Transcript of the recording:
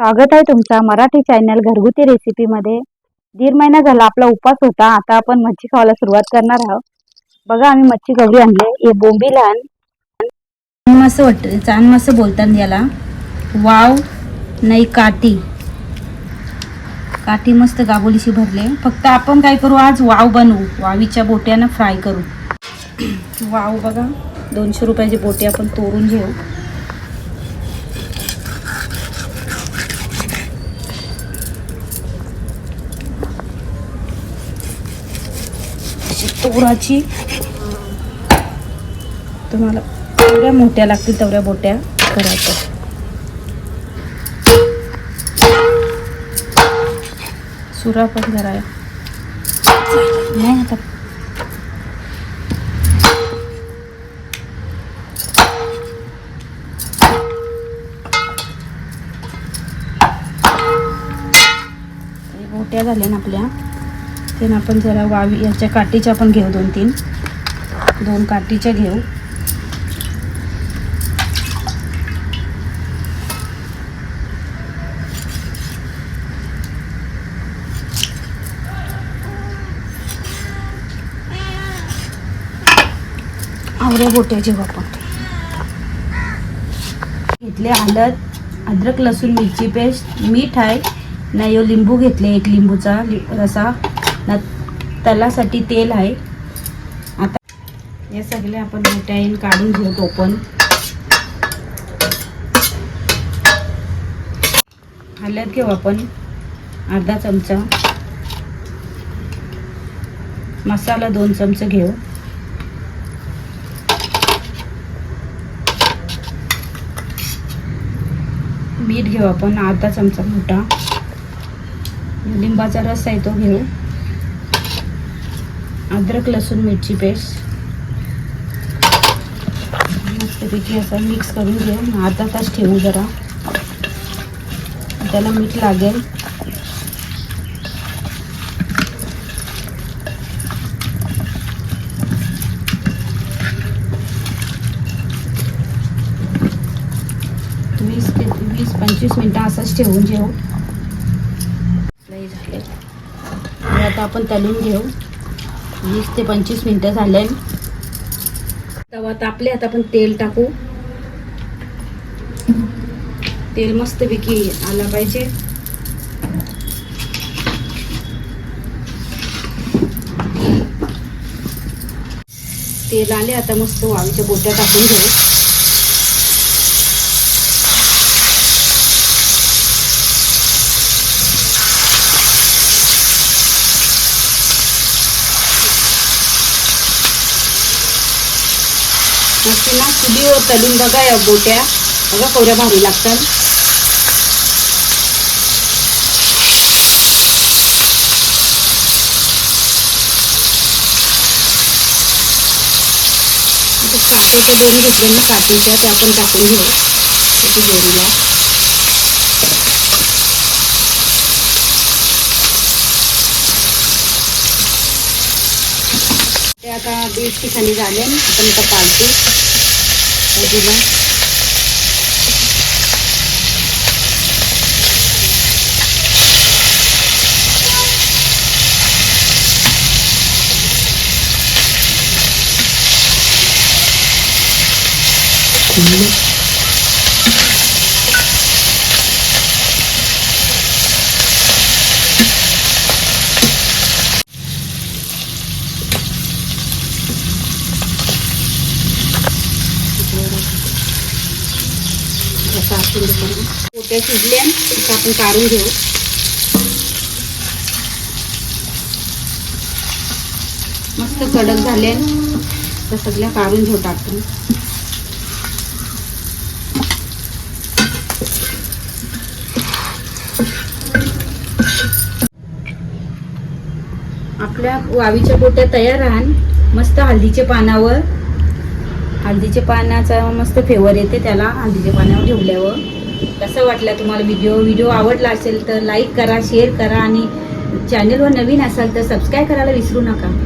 स्वागत आहे तुमचा मराठी चॅनल घरगुती रेसिपीमध्ये दीड महिना झाला आपला उपास होता आता आपण मच्छी खावायला सुरुवात करणार आहोत. बघा आम्ही मच्छी गवरी आणले हे बोंबील आण. मस्त वाटतं चान मस्त बोलतात याला. वाव नाही काठी. काठी मस्त गाबोलीशी भरले. फक्त आपण काय करू आज वाव बनवू. वावीच्या बोट्यानं फ्राय करू. वाव बघा दोनशे रुपयाची बोटी आपण तोडून घेऊ. अशी तोराची. तुम्हाला जेवढ्या मोठ्या लागतील तेवढ्या बोट्या करायच्या. सुरा पण करायला. नाही आता. बोट्या झाल्या ना आपल्या. ते ना आपण जरा वावी याच्या काठीच्या पण घेऊ दोन तीन. दोन काठीच्या घेऊ. आवऱ्या बोट्याचे घेऊ आपण. घेतले हळद अद्रक लसूण मिरची पेस्ट मीठ आहे. नाही लिंबू घेतले एक लिंबूचा लि- रसा. न तलासाठी तेल आहे. आता हे सगळे आपण मोठ्या येईन काढून घेऊ टोपण हळद घेऊ आपण अर्धा चमचा. मसाला दोन चमचे घेऊ. मीठ घेऊ आपण अर्धा चमचा मोठा. लिंबाचा रस आहे तो घेऊ. अद्रक लसूण मिरची पेस्ट. मस्तपैकी असं मिक्स करून घेऊ. अर्धा तास ठेवू जरा. त्याला मीठ लागेल. वीस ते वीस पंचवीस मिनटं असंच ठेवून घेऊ. झाले. आता आपण तलून घेऊ. वीस ते पंचवीस मिनटं झाले. तवा तापले आता आपण तेल टाकू. तेल मस्तपैकी आला पाहिजे. तेल आले आता मस्त वावीच्या बोट्या टाकून घेऊ. मस्त ना चुलीवर तलून बघा या गोट्या. बघा कोऱ्या भारी लागतात. काटेच्या काठीच्या घेतल्या मी ना त्या आपण टाकून घेऊ. किती घेऊया आता बीस ठिकाणी झाले आपण आता पालतो बाजूला जसं आपण पोट्या शिजल्या तसं आपण काढून घेऊ. मस्त कडक झाले. तर सगळ्या काढून घेऊ टाकून. आपल्या वावीच्या बोट्या तयार आहे मस्त हळदीच्या पानावर. हळदीच्या पानाचा मस्त फेवर येते त्याला. हळदीच्या पानावर ठेवल्यावर. कसं वाटलं तुम्हाला व्हिडिओ व्हिडिओ आवडला असेल तर लाईक करा शेअर करा आणि चॅनलवर नवीन असाल तर सबस्क्राईब करायला विसरू नका.